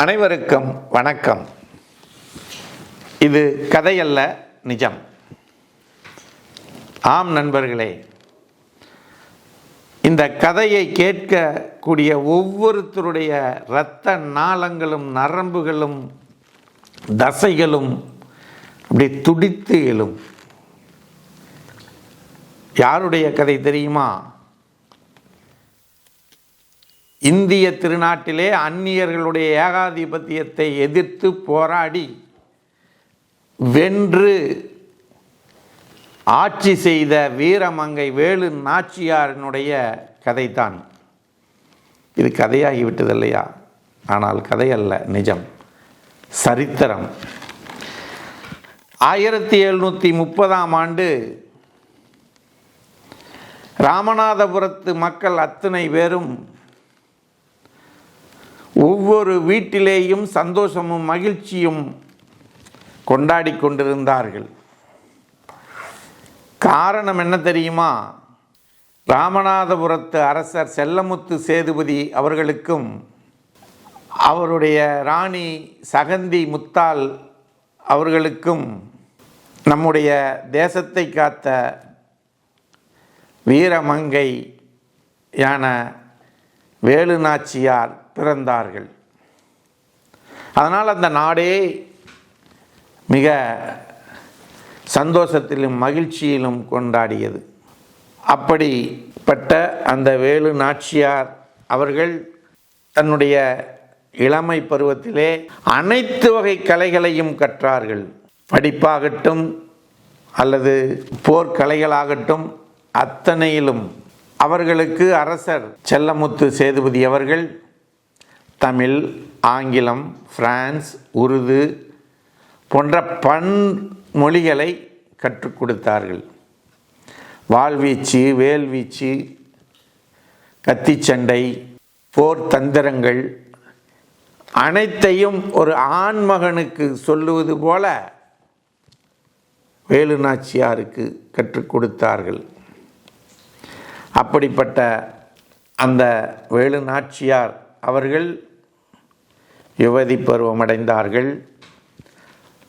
அனைவருக்கும் வணக்கம். இது கதையல்ல நிஜம். ஆம் நண்பர்களே இந்த கதையை கேட்கக்கூடிய ஒவ்வொருத்தருடைய இரத்த நாளங்களும் நரம்புகளும் தசைகளும் அப்படி துடித்து எழும். யாருடைய கதை தெரியுமா? இந்திய திருநாட்டிலே அந்நியர்களுடைய ஏகாதிபத்தியத்தை எதிர்த்து போராடி வென்று ஆட்சி செய்த வீரமங்கை வேலு நாச்சியாரினுடைய கதைதான். இது கதையாகிவிட்டது இல்லையா ஆனால் கதை அல்ல நிஜம். சரித்திரம். ஆயிரத்தி எழுநூற்றி முப்பதாம் ஆண்டு ராமநாதபுரத்து மக்கள் அத்தனை பேரும் ஒவ்வொரு வீட்டிலேயும் சந்தோஷமும் மகிழ்ச்சியும் கொண்டாடி கொண்டிருந்தார்கள். காரணம் என்ன தெரியுமா? ராமநாதபுரத்து அரசர் செல்லமுத்து சேதுபதி அவர்களுக்கும் அவருடைய ராணி சகந்தி முத்தால் அவர்களுக்கும் நம்முடைய தேசத்தை காத்த வீரமங்கை யான வேலு நாச்சியார் பிறந்தார்கள். அதனால் அந்த நாடே மிக சந்தோஷத்திலும் மகிழ்ச்சியிலும் கொண்டாடியது. அப்படிப்பட்ட அந்த வேலு நாச்சியார் அவர்கள் தன்னுடைய இளமை பருவத்திலே அனைத்து வகை கலைகளையும் கற்றார்கள். படிப்பாகட்டும் அல்லது போர்க்கலைகளாகட்டும் அத்தனையிலும். அவர்களுக்கு அரசர் செல்லமுத்து சேதுபதி அவர்கள் தமிழ் ஆங்கிலம் பிரான்ஸ் உருது போன்ற பன் மொழிகளை கற்றுக் கொடுத்தார்கள். வாழ்வீச்சு வேல்வீச்சு கத்திச்சண்டை போர் தந்திரங்கள் அனைத்தையும் ஒரு ஆண்மகனுக்கு சொல்லுவது போல வேலு நாச்சியாருக்கு கற்றுக் கொடுத்தார்கள். அப்படிப்பட்ட அந்த வேலு நாச்சியார் அவர்கள் யுவதி பருவமடைந்தார்கள்.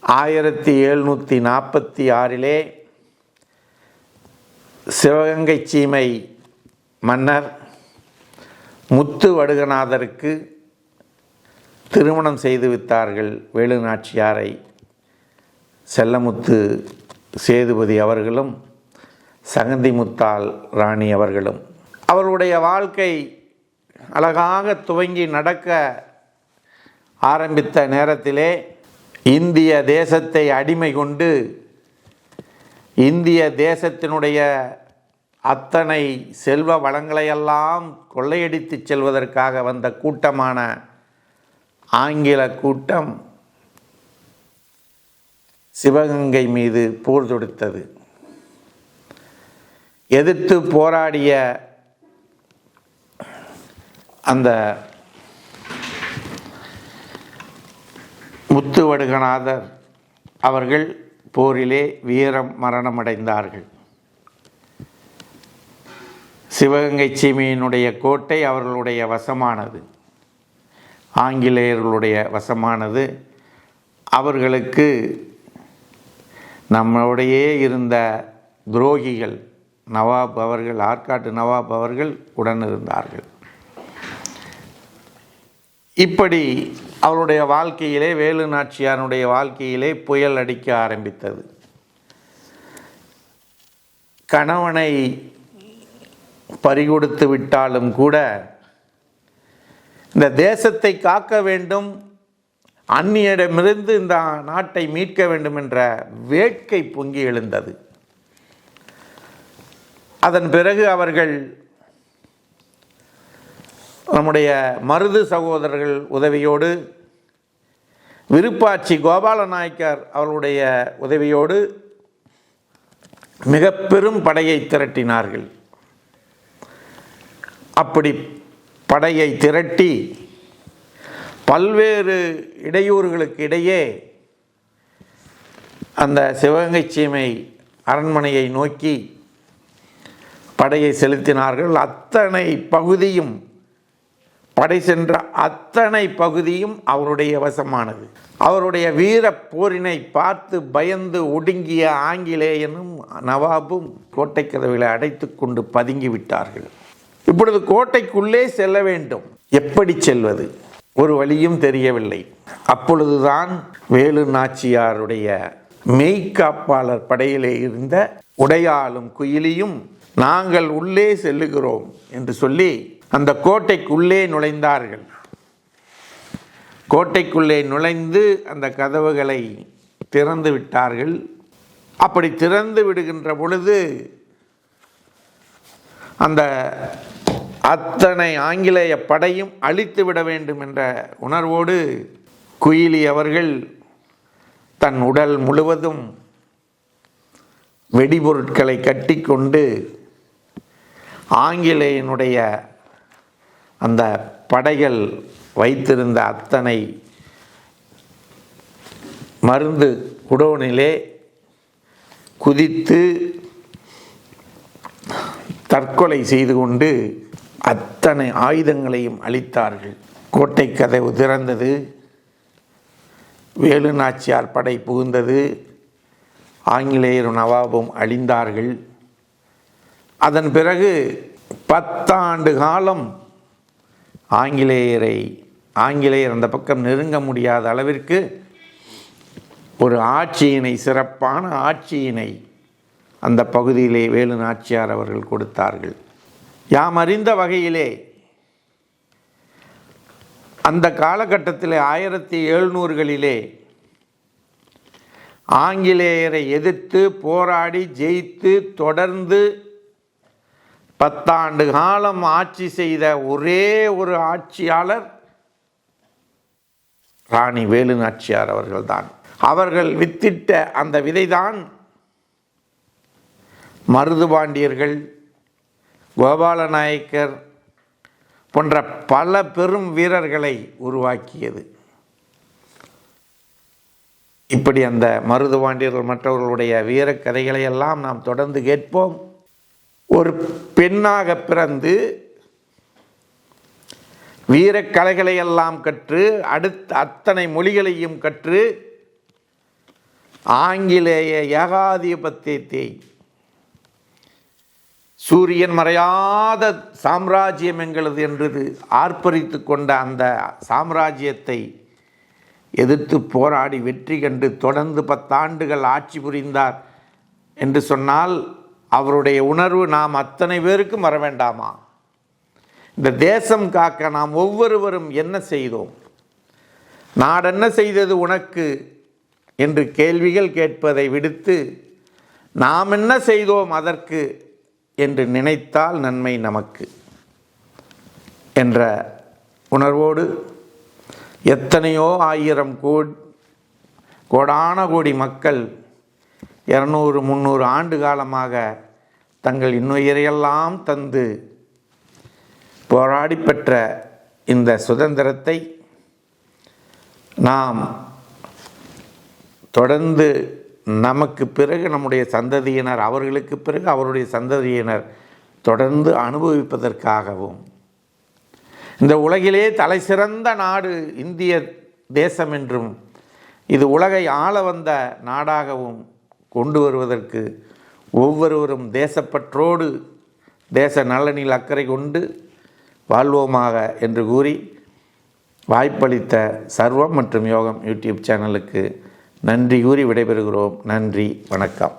ஆயிரத்தி எழுநூற்றி நாற்பத்தி ஆறிலே சிவகங்கை சீமை மன்னர் முத்து வடுகநாதருக்கு திருமணம் செய்து வித்தார்கள் வேலு நாச்சியாரை செல்லமுத்து சேதுபதி அவர்களும் சகந்தி முத்தால் ராணி அவர்களும். அவருடைய வாழ்க்கை அழகாக துவங்கி நடக்க ஆரம்பித்த நேரத்திலே இந்திய தேசத்தை அடிமை கொண்டு இந்திய தேசத்தினுடைய அத்தனை செல்வ வளங்களையெல்லாம் கொள்ளையடித்து செல்வதற்காக வந்த கூட்டமான ஆங்கில கூட்டம் சிவகங்கை மீது போர் தொடுத்தது. எதிர்த்து போராடிய அந்த முத்துவடுகநாதர் அவர்கள் போரிலே வீரம் மரணமடைந்தார்கள். சிவகங்கை சீமையினுடைய கோட்டை அவர்களுடைய வசமானது. ஆங்கிலேயர்களுடைய வசமானது. அவர்களுக்கு நம்மளுடையே இருந்த துரோகிகள் நவாப் அவர்கள் ஆற்காட்டு நவாப் அவர்கள் உடன் இருந்தார்கள். இப்படி அவருடைய வாழ்க்கையிலே வேலு நாச்சியாருடைய வாழ்க்கையிலே புயல் அடிக்க ஆரம்பித்தது. கணவனை பறிகொடுத்து விட்டாலும் கூட இந்த தேசத்தை காக்க வேண்டும் அந்நியிடமிருந்து இந்த நாட்டை மீட்க வேண்டும் என்ற வேட்கை பொங்கி எழுந்தது. அதன் பிறகு அவர்கள் நம்முடைய மருது சகோதரர்கள் உதவியோடு விருப்பாட்சி கோபால நாயக்கர் அவர்களுடைய உதவியோடு மிக பெரும் படையை திரட்டினார்கள். அப்படி படையை திரட்டி பல்வேறு இடையூறுகளுக்கு இடையே அந்த சிவகங்கை சீமை அரண்மனையை நோக்கி படையை செலுத்தினார்கள். அத்தனை பகுதியும் படை சென்ற அத்தனை பகுதியும் அவருடைய வசமானது. அவருடைய வீர போரினை பார்த்து பயந்து ஒடுங்கிய ஆங்கிலேயனும் நவாபும் கோட்டை கதவுகளை அடைத்து கொண்டு பதுங்கி விட்டார்கள். இப்பொழுது கோட்டைக்குள்ளே செல்ல வேண்டும். எப்படி செல்வது? ஒரு வழியும் தெரியவில்லை. அப்பொழுதுதான் வேலு நாச்சியாருடைய மெய்காப்பாளர் படையிலே இருந்த உடையாளும் குயிலியும் நாங்கள் உள்ளே செல்லுகிறோம் என்று சொல்லி அந்த கோட்டைக்குள்ளே நுழைந்தார்கள். கோட்டைக்குள்ளே நுழைந்து அந்த கதவுகளை திறந்து விட்டார்கள். அப்படி திறந்து விடுகின்ற பொழுது அந்த அத்தனை ஆங்கிலேய படையும் அழித்து விட வேண்டும் என்ற உணர்வோடு குயிலி அவர்கள் தன் உடல் முழுவதும் வெடிபொருட்களை கட்டிக்கொண்டு ஆங்கிலேயனுடைய அந்த படைகள் வைத்திருந்த அத்தனை மருந்து குடோனிலே குதித்து தற்கொலை செய்து கொண்டு அத்தனை ஆயுதங்களையும் அளித்தார்கள். கோட்டை கதவு திறந்தது. வேலு நாச்சியார் படை புகுந்தது. ஆங்கிலேயரும் நவாபும் அழிந்தார்கள். அதன் பிறகு பத்தாண்டு காலம் ஆங்கிலேயரை ஆங்கிலேயர் அந்த பக்கம் நெருங்க முடியாத அளவிற்கு ஒரு ஆட்சியினை சிறப்பான ஆட்சியினை அந்த பகுதியிலே வேலு நாச்சியார் அவர்கள் கொடுத்தார்கள். யாம் அறிந்த வகையிலே அந்த காலகட்டத்தில் ஆயிரத்தி எழுநூறுகளிலே ஆங்கிலேயரை எதிர்த்து போராடி ஜெயித்து தொடர்ந்து பத்தாண்டு காலம் ஆட்சி செய்த ஒரே ஒரு ஆட்சியாளர் ராணி வேலு நாச்சியார் அவர்கள்தான். அவர்கள் வித்திட்ட அந்த விதைதான் மருதுபாண்டியர்கள் கோபால நாயக்கர் போன்ற பல பெரும் வீரர்களை உருவாக்கியது. இப்படி அந்த மருதுபாண்டியர்கள் மற்றவர்களுடைய வீரக்கதைகளை எல்லாம் நாம் தொடர்ந்து கேட்போம். ஒரு பெண்ணாக பிறந்து வீரக்கலைகளை எல்லாம் கற்று அடுத்த அத்தனை மொழிகளையும் கற்று ஆங்கிலேய ஏகாதிபத்தியத்தை சூரியன் மறையாத சாம்ராஜ்யம் எங்களது என்றது ஆர்ப்பரித்து கொண்ட அந்த சாம்ராஜ்யத்தை எதிர்த்து போராடி வெற்றி கண்டு தொடர்ந்து பத்தாண்டுகள் ஆட்சி புரிந்தார் என்று சொன்னால் அவருடைய உணர்வு நாம் அத்தனை பேருக்கும் வர வேண்டாமா? இந்த தேசம் காக்க நாம் ஒவ்வொருவரும் என்ன செய்தோம்? நாடென்ன செய்தது உனக்கு? என்று கேள்விகள் கேட்பதை விடுத்து நாம் என்ன செய்தோம் அதற்கு? என்று நினைத்தால் நன்மை நமக்கு என்ற உணர்வோடு எத்தனையோ ஆயிரம் கோட் கோடான கோடி மக்கள் இரநூறு முந்நூறு ஆண்டு காலமாக தங்கள் இன்னுயிரையெல்லாம் தந்து போராடி பெற்ற இந்த சுதந்திரத்தை நாம் தொடர்ந்து நமக்கு பிறகு நம்முடைய சந்ததியினர் அவர்களுக்கு பிறகு அவருடைய சந்ததியினர் தொடர்ந்து அனுபவிப்பதற்காகவும் இந்த உலகிலே தலை சிறந்த நாடு இந்திய தேசம் என்றும் இது உலகை ஆள வந்த நாடாகவும் கொண்டு வருவதற்கு ஒவ்வொருவரும் தேசப்பற்றோடு தேச நலனில் அக்கறை கொண்டு வாழ்வோமாக என்று கூறி வாய்ப்பளித்த சர்வம் மற்றும் யோகம் யூடியூப் சேனலுக்கு நன்றி கூறி விடைபெறுகிறோம். நன்றி. வணக்கம்.